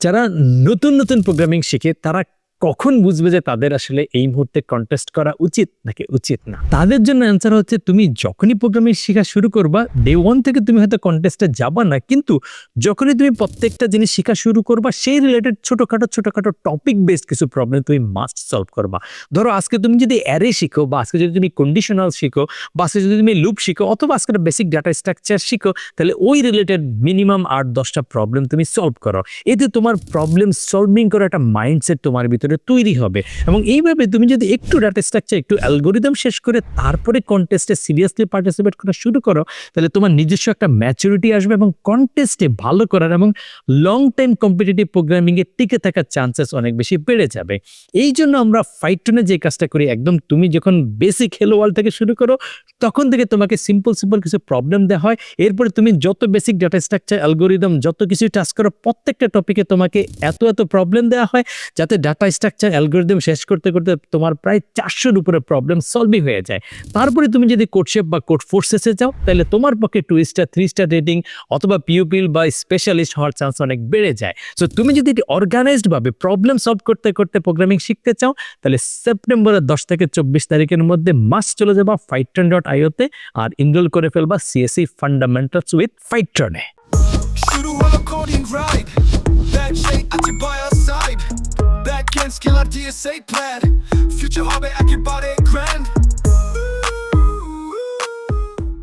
যারা নতুন নতুন প্রোগ্রামিং শিখে তারা কখন বুঝবে যে তাদের আসলে এই মুহূর্তে কন্টেস্ট করা উচিত নাকি উচিত না? তাদের জন্য অ্যান্সার হচ্ছে, তুমি যখনই প্রোগ্রামিং শেখা শুরু করবা ডে ওয়ান থেকে তুমি হয়তো কন্টেস্টে যাবা না, কিন্তু যখনই তুমি প্রত্যেকটা জিনিস শেখা শুরু করবা, সেই রিলেটেড ছোটোখাটো ছোটোখাটো টপিক বেসড কিছু প্রবলেম তুমি মাস্ট সলভ করবা। ধরো আজকে তুমি যদি অ্যারে শিখো, বা আজকে যদি তুমি কন্ডিশনাল শিখো, বা আজকে যদি তুমি লুপ শিখো, অথবা আজকে বেসিক ডাটা স্ট্রাকচার শিখো, তাহলে ওই রিলেটেড মিনিমাম আট, দশটা প্রবলেম তুমি সলভ করো। এতে তোমার প্রবলেম সলভিং করার একটা মাইন্ডসেট তোমার ভিতরে তৈরি হবে। এবং এইভাবে তুমি যদি একটু ডাটা স্ট্রাকচার একটু অ্যালগোরিদম শেষ করে তারপরে কন্টেস্টে সিরিয়াসলি পার্টিসিপেট করা শুরু করো, তাহলে তোমার নিজস্ব একটা ম্যাচুরিটি আসবে এবং কন্টেস্টে ভালো করার এবং লং টাইম কম্পিটিটিভ প্রোগ্রামিংয়ে টিকে থাকার চান্সেস অনেক বেশি বেড়ে যাবে। এই জন্য আমরা ফাইটনে যে কাজটা করি, একদম তুমি যখন বেসিক হেলো ওয়ার্ল্ড থেকে শুরু করো, তখন থেকে তোমাকে সিম্পল সিম্পল কিছু প্রবলেম দেওয়া হয়। এরপরে তুমি যত বেসিক ডাটা স্ট্রাকচার অ্যালগোরিদম যত কিছু টাস্ক করো, প্রত্যেকটা টপিকে তোমাকে এত এত প্রবলেম দেওয়া হয়, যাতে ডাটা স্ট্রাকচার অ্যালগোরিদম শেষ করতে করতে তোমার প্রায় চারশোর উপরে প্রবলেম সলভই হয়ে যায়। তারপরে তুমি যদি কোডশেপ বা কোড ফোর্সেসে যাও, তাহলে তোমার পক্ষে two star three star rating অথবা পিউপিল বা স্পেশালিস্ট হওয়ার চান্স অনেক বেড়ে যায়। সো তুমি যদি অর্গানাইজড ভাবে প্রবলেম সলভ করতে করতে প্রোগ্রামিং শিখতে চাও, তাহলে সেপ্টেম্বরের দশ থেকে চব্বিশ তারিখের মধ্যে মাস চলে যাবা ফাইট্রন ডট আইওতে আর ইনরোল করে ফেলবা সিএসসি ফান্ডামেন্টালস উইথ ফাইট্রনে শুরু হলো coding ride DSA plan Future hobby, I can body grand.